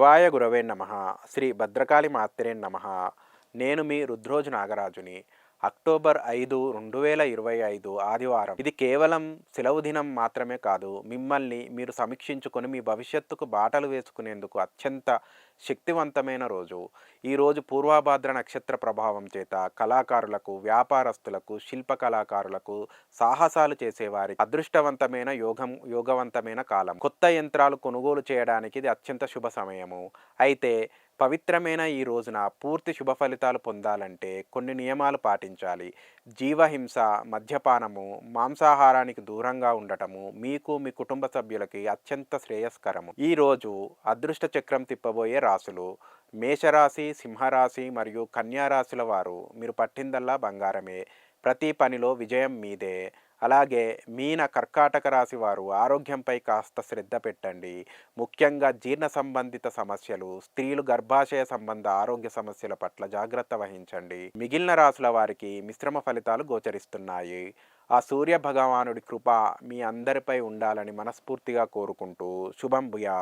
శివాయ గురవే నమ. శ్రీ భద్రకాళి మాత్రే నమ. నేను మీ రుద్రోజు నాగరాజుని. అక్టోబర్ ఐదు రెండు వేల ఇరవై ఐదు ఆదివారం. ఇది కేవలం సెలవు దినం మాత్రమే కాదు మిమ్మల్ని మీరు సమీక్షించుకొని మీ భవిష్యత్తుకు బాటలు వేసుకునేందుకు అత్యంత శక్తివంతమైన రోజు. ఈ రోజు పూర్వాభాద్ర నక్షత్ర ప్రభావం చేత కళాకారులకు వ్యాపారస్తులకు శిల్ప కళాకారులకు సాహసాలు చేసేవారి అదృష్టవంతమైన యోగం యోగవంతమైన కాలం. కొత్త యంత్రాలు కొనుగోలు చేయడానికి ఇది అత్యంత శుభ సమయము. అయితే పవిత్రమైన ఈ రోజున పూర్తి శుభ ఫలితాలు పొందాలంటే కొన్ని నియమాలు పాటించాలి. జీవహింస మద్యపానము మాంసాహారానికి దూరంగా ఉండటము మీకు మీ కుటుంబ సభ్యులకి అత్యంత శ్రేయస్కరము. ఈ రోజు అదృష్ట చక్రం తిప్పబోయే రాసులు మేషరాశి సింహరాశి మరియు కన్యారాశుల వారు మీరు పట్టిందల్లా బంగారమే. ప్రతి పనిలో విజయం మీదే. అలాగే మీన కర్కాటక రాశి వారు ఆరోగ్యంపై కాస్త శ్రద్ధ పెట్టండి. ముఖ్యంగా జీర్ణ సంబంధిత సమస్యలు స్త్రీలు గర్భాశయ సంబంధ ఆరోగ్య సమస్యల పట్ల జాగ్రత్త వహించండి. మిగిలిన రాశుల వారికి మిశ్రమ ఫలితాలు గోచరిస్తున్నాయి. ఆ సూర్య భగవానుడి కృప మీ అందరిపై ఉండాలని మనస్ఫూర్తిగా కోరుకుంటూ శుభం భూయాత్.